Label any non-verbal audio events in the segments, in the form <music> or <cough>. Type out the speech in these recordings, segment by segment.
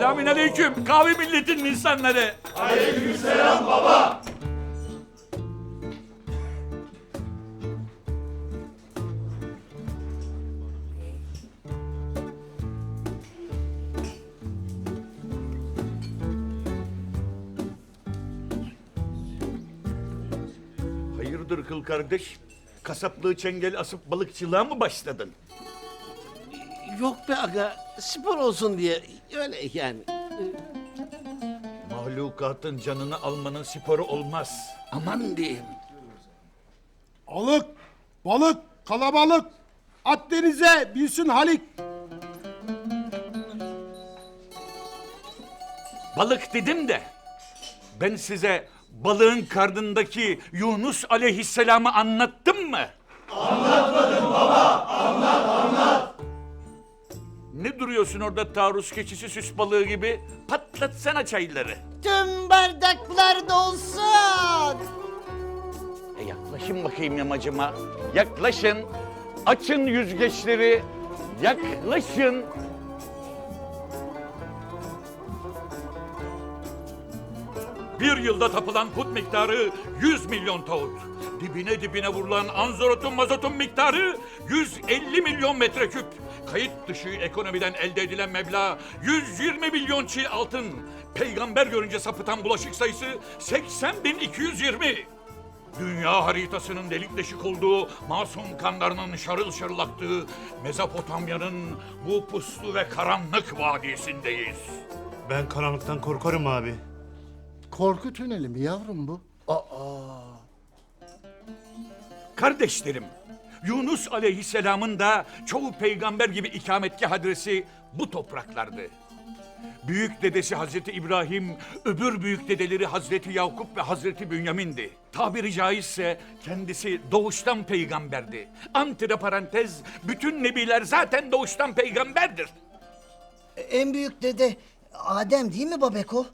Selamün aleyküm kahve milletinin insanları. Hayırdır kıl kardeş? Kasaplığı çengel asıp balıkçılığa mı başladın? Yok be aga spor olsun diye öyle yani. Mahlukatın canını almanın sporu olmaz. Aman diyeyim. Alık, balık, kalabalık. At denize, bilsin Halik. Balık dedim de ben size balığın karnındaki Yunus aleyhisselamı anlattım mı? Anlatmadım Ne duruyorsun orada taarruz keçisi süs balığı gibi? Patlatsana çayları. Tüm bardaklar dolsun. E yaklaşın bakayım yamacıma. Yaklaşın. Açın yüzgeçleri. Yaklaşın. Bir yılda tapılan put miktarı 100 milyon tavut. Dibine dibine vurulan anzorotun mazotun miktarı 150 milyon metreküp. Kayıt dışı ekonomiden elde edilen meblağ 120 milyon çiğ altın. Peygamber görünce sapıtan bulaşık sayısı 80.220. Dünya haritasının delik deşik olduğu, masum kanlarının şarıl şarıl aktığı Mezopotamya'nın bu puslu ve karanlık vadisindeyiz. Ben karanlıktan korkarım abi. Korku tüneli mi yavrum bu? Kardeşlerim, Yunus aleyhisselamın da çoğu peygamber gibi ikametgah adresi bu topraklardı. Büyük dedesi Hazreti İbrahim, öbür büyük dedeleri Hazreti Yakup ve Hazreti Bünyamin'di. Tabiri caizse kendisi doğuştan peygamberdi. Antre parantez, bütün nebiler zaten doğuştan peygamberdir. En büyük dede Adem değil mi Babeko?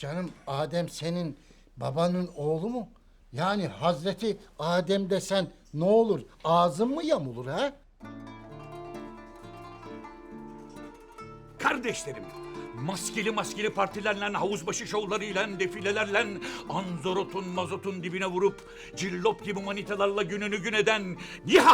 Canım Adem senin babanın oğlu mu? Yani Hazreti Adem desen ne olur? Ağzın mı yamulur ha? Kardeşlerim, maskeli maskeli partilerle, havuzbaşı şovlarıyla, defilelerle, anzorotun mazotun dibine vurup, cillop gibi manitalarla gününü gün eden, <laughs> ya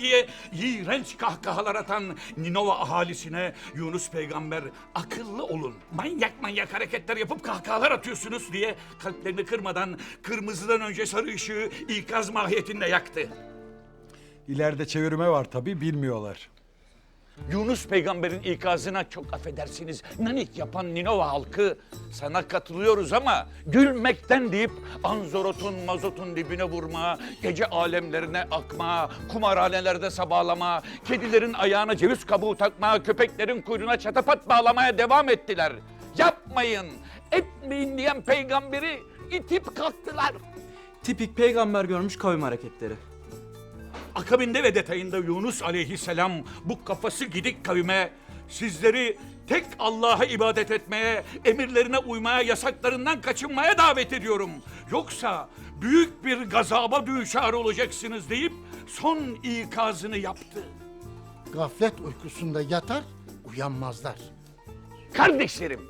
diye iğrenç kahkahalar atan Ninova ahalisine Yunus peygamber akıllı olun. Manyak manyak hareketler yapıp kahkahalar atıyorsunuz diye kalplerini kırmadan kırmızıdan önce sarı ışığı ikaz mahiyetinde yaktı. İleride çevirme var tabii bilmiyorlar. Yunus peygamberin ikazına çok affedersiniz nanik yapan Ninova halkı sana katılıyoruz ama gülmekten deyip anzorotun mazotun dibine vurma, gece alemlerine akma, kumarhanelerde sabahlama, kedilerin ayağına ceviz kabuğu takma, köpeklerin kuyruğuna çatapat bağlamaya devam ettiler. Yapmayın, etmeyin diyen peygamberi itip kalktılar. Tipik peygamber görmüş kavim hareketleri. Akabinde ve detayında Yunus aleyhisselam bu kafası gidik kavime sizleri tek Allah'a ibadet etmeye, emirlerine uymaya, yasaklarından kaçınmaya davet ediyorum. Yoksa büyük bir gazaba düşar olacaksınız deyip son ikazını yaptı. Gaflet uykusunda yatar, uyanmazlar. Kardeşlerim,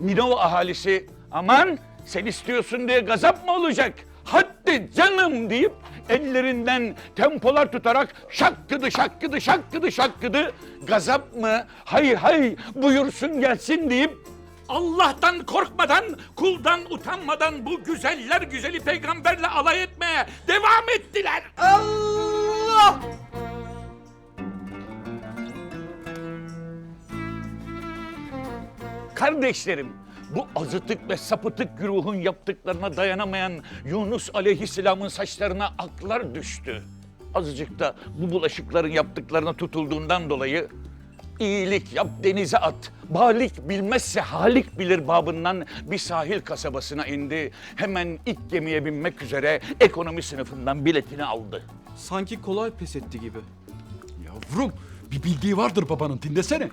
Ninova ahalisi aman sen istiyorsun diye gazap mı olacak? Hadi canım deyip ellerinden tempolar tutarak şakkıdı şakkıdı şakkıdı şakkıdı gazap mı? Hayır hayır buyursun gelsin deyip Allah'tan korkmadan, kuldan utanmadan bu güzeller güzeli peygamberle alay etmeye devam ettiler. Allah! Kardeşlerim, bu azıtık ve sapıtık güruhun yaptıklarına dayanamayan Yunus aleyhisselamın saçlarına aklar düştü. Azıcık da bu bulaşıkların yaptıklarına tutulduğundan dolayı iyilik yap denize at. Balik bilmezse halik bilir babından bir sahil kasabasına indi. Hemen ilk gemiye binmek üzere ekonomi sınıfından biletini aldı. Sanki kolay pes etti gibi. Yavrum bir bildiği vardır babanın dinlesene.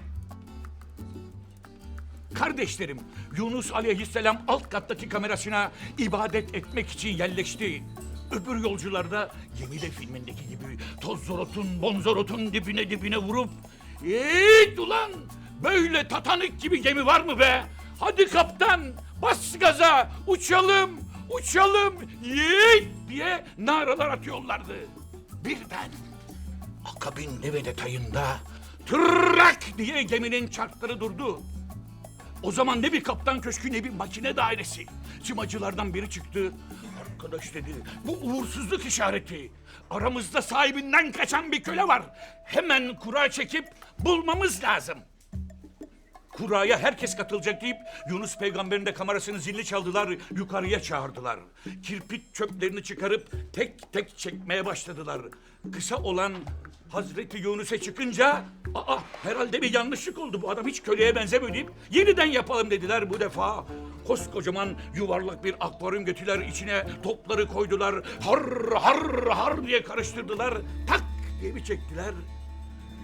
Kardeşlerim, Yunus aleyhisselam alt kattaki kamerasına ibadet etmek için yerleşti. Öbür yolcular da gemide filmindeki gibi toz zorotun, bonzorotun dibine dibine vurup... Eee ulan Böyle tatanik gibi gemi var mı be? Hadi kaptan bas gaza uçalım uçalım yiğit diye naralar atıyorlardı. Birden akabinde ve detayında tırrak diye geminin çarkları durdu. O zaman ne bir kaptan köşkü ne bir makine dairesi. Çimacılardan biri çıktı. Arkadaş dedi bu uğursuzluk işareti. Aramızda sahibinden kaçan bir köle var. Hemen kura çekip bulmamız lazım. Kuraya herkes katılacak deyip Yunus peygamberin de kamerasını zilli çaldılar, yukarıya çağırdılar. Kirpik çöplerini çıkarıp tek tek çekmeye başladılar. Kısa olan Hazreti Yunus'e çıkınca aa herhalde bir yanlışlık oldu bu adam hiç köleye benzemiyor deyip yeniden yapalım dediler bu defa. Koskocaman yuvarlak bir akvaryum götüler içine topları koydular. Har har har diye karıştırdılar. Tak diye bir çektiler.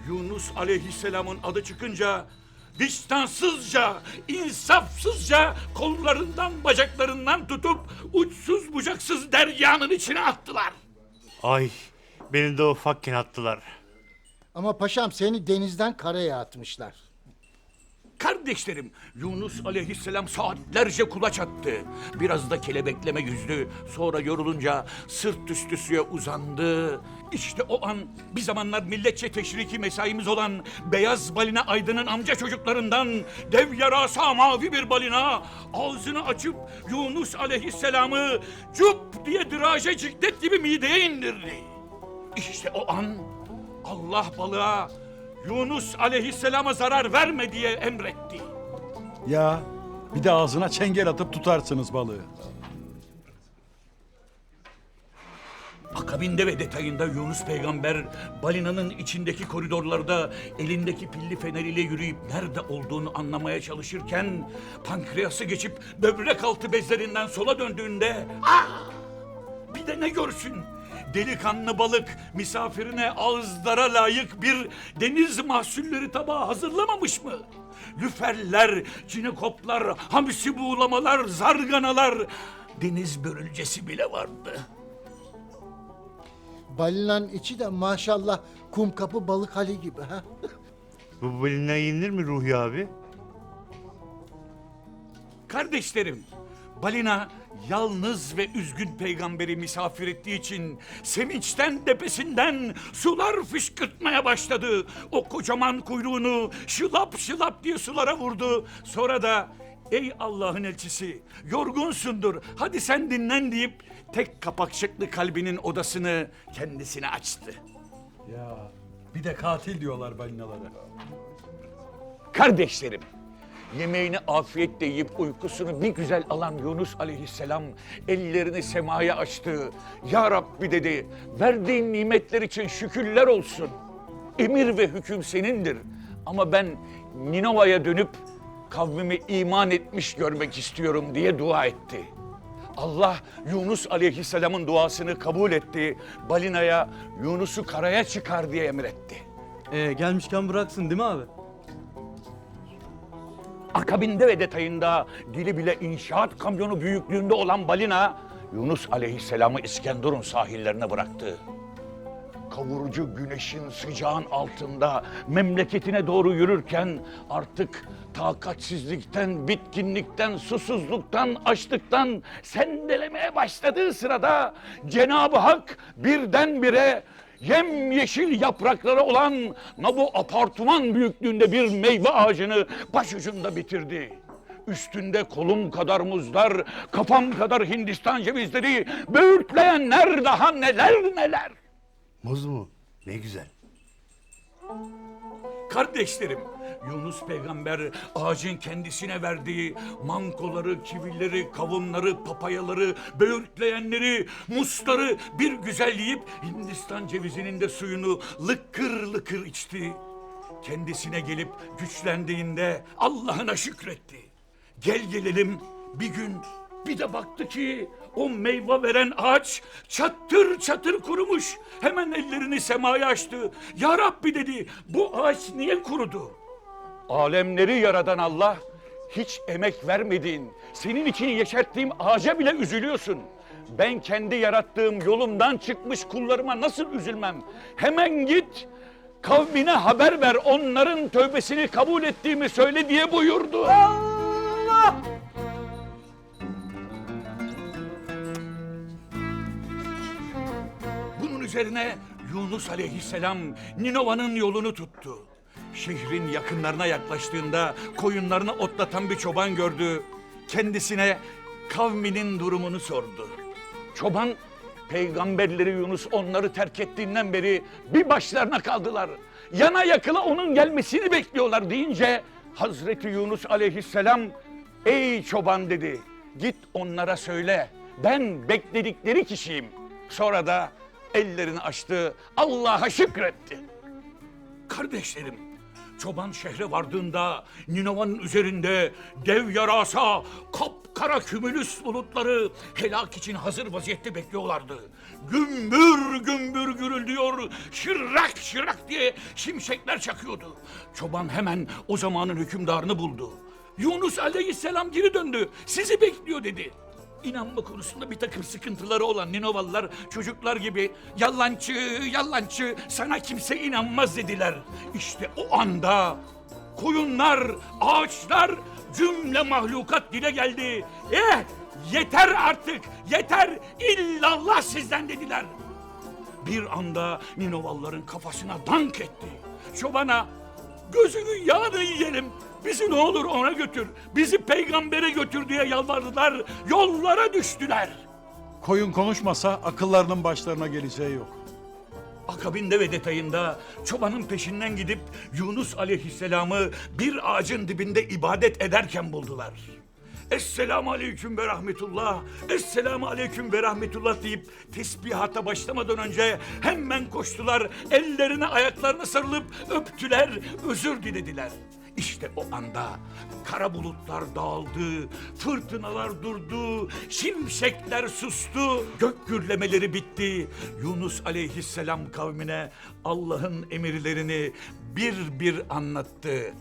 Yunus aleyhisselamın adı çıkınca vicdansızca, insafsızca kollarından bacaklarından tutup uçsuz bucaksız deryanın içine attılar. Ay beni de ufakken attılar. Ama paşam seni denizden karaya atmışlar. Kardeşlerim Yunus aleyhisselam saatlerce kulaç attı. Biraz da kelebekleme yüzdü. Sonra yorulunca sırt üstü suya uzandı. İşte o an bir zamanlar milletçe teşriki mesaimiz olan beyaz balina Aydın'ın amca çocuklarından dev yarasa mavi bir balina ağzını açıp Yunus aleyhisselamı cup diye diraje ciklet gibi mideye indirdi. İşte o an Allah balığa Yunus aleyhisselama zarar verme diye emretti. Ya bir de ağzına çengel atıp tutarsınız balığı. Akabinde ve detayında Yunus peygamber balinanın içindeki koridorlarda elindeki pilli feneriyle yürüyüp nerede olduğunu anlamaya çalışırken pankreası geçip böbrek altı bezlerinden sola döndüğünde ah! Bir de ne görsün? Delikanlı balık misafirine ağızlara layık bir deniz mahsulleri tabağı hazırlamamış mı? Lüferler, cinekoplar, hamsi buğulamalar, zarganalar, deniz börülcesi bile vardı. Balinanın içi de maşallah kum kapı balık hali gibi ha. Bu balina yenilir mi Ruhi abi? Kardeşlerim, balina yalnız ve üzgün peygamberi misafir ettiği için sevinçten tepesinden sular fışkırtmaya başladı. O kocaman kuyruğunu şılap şılap diye sulara vurdu. Sonra da ey Allah'ın elçisi yorgunsundur hadi sen dinlen deyip tek kapakçıklı kalbinin odasını kendisine açtı. Ya bir de katil diyorlar balinalara. Kardeşlerim, yemeğini afiyetle yiyip uykusunu bir güzel alan Yunus aleyhisselam ellerini semaya açtı. Ya Rabbi dedi, verdiğin nimetler için şükürler olsun. Emir ve hüküm senindir. Ama ben Ninova'ya dönüp kavmimi iman etmiş görmek istiyorum diye dua etti. Allah Yunus aleyhisselamın duasını kabul etti. Balinaya Yunus'u karaya çıkar diye emretti. Ee, gelmişken bıraksın değil mi abi? Akabinde ve detayında dili bile inşaat kamyonu büyüklüğünde olan balina Yunus aleyhisselamı İskenderun sahillerine bıraktı. Kavurucu güneşin sıcağın altında memleketine doğru yürürken artık takatsizlikten, bitkinlikten, susuzluktan, açlıktan sendelemeye başladığı sırada Cenab-ı Hak birdenbire yemyeşil yaprakları olan na bu apartman büyüklüğünde bir meyve ağacını başucunda bitirdi. Üstünde kolum kadar muzlar, kafam kadar Hindistan cevizleri, böğürtleyenler daha neler neler. Muz mu? Ne güzel. Kardeşlerim, Yunus peygamber ağacın kendisine verdiği mankoları, kivileri, kavunları, papayaları, böğürtleyenleri, musları bir güzel yiyip Hindistan cevizinin de suyunu lıkır lıkır içti. Kendisine gelip güçlendiğinde Allah'ına şükretti. Gel gelelim bir gün bir de baktı ki o meyve veren ağaç çatır çatır kurumuş. Hemen ellerini semaya açtı. Ya Rabbi dedi bu ağaç niye kurudu? Alemleri yaradan Allah hiç emek vermediğin, senin için yeşerttiğim ağaca bile üzülüyorsun. Ben kendi yarattığım yolumdan çıkmış kullarıma nasıl üzülmem? Hemen git Kavmine haber ver onların tövbesini kabul ettiğimi söyle diye buyurdu. Bunun üzerine Yunus aleyhisselam Ninova'nın yolunu tuttu. Şehrin yakınlarına yaklaştığında koyunlarını otlatan bir çoban gördü. Kendisine kavminin durumunu sordu. Çoban peygamberleri Yunus onları terk ettiğinden beri bir başlarına kaldılar. Yana yakıla onun gelmesini bekliyorlar deyince Hazreti Yunus aleyhisselam ey çoban dedi git onlara söyle ben bekledikleri kişiyim. Sonra da ellerini açtı Allah'a şükretti. Kardeşlerim, çoban şehre vardığında Ninova'nın üzerinde dev yarasa, kapkara kümülüs bulutları helak için hazır vaziyette bekliyorlardı. Gümbür gümbür gürülüyor, şırrak şırrak diye şimşekler çakıyordu. Çoban hemen o zamanın hükümdarını buldu. Yunus aleyhisselam geri döndü, sizi bekliyor dedi. İnanma konusunda bir takım sıkıntıları olan Ninovalılar çocuklar gibi yallancı yallancı sana kimse inanmaz dediler. İşte o anda koyunlar, ağaçlar, cümle mahlukat dile geldi. Eh yeter artık yeter illallah sizden dediler. Bir anda Ninovalıların kafasına dank etti. Çobana gözünün yağını yiyelim. Bizi ne olur ona götür. Bizi peygambere götür diye yalvardılar. Yollara düştüler. Koyun konuşmasa akıllarının başlarına geleceği yok. Akabinde ve detayında çobanın peşinden gidip Yunus aleyhisselamı bir ağacın dibinde ibadet ederken buldular. Esselamu aleyküm ve rahmetullah, Esselamu aleyküm ve rahmetullah deyip tesbihata başlamadan önce hemen koştular, ellerine ayaklarına sarılıp öptüler, özür dilediler. İşte o anda kara bulutlar dağıldı, fırtınalar durdu, şimşekler sustu, gök gürlemeleri bitti. Yunus aleyhisselam kavmine Allah'ın emirlerini bir bir anlattı.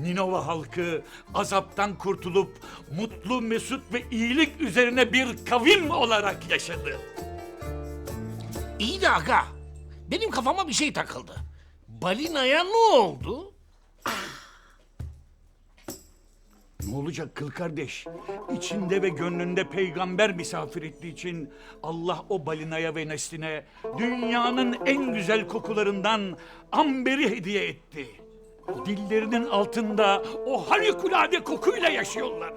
Ninova halkı azaptan kurtulup mutlu, mesut ve iyilik üzerine bir kavim olarak yaşadı. İyi de aga. Benim kafama bir şey takıldı. Balinaya ne oldu? Ne olacak kıl kardeş? İçinde ve gönlünde peygamber misafir ettiği için Allah o balinaya ve nesline dünyanın en güzel kokularından amberi hediye etti. Dillerinin altında o harikulade kokuyla yaşıyorlar.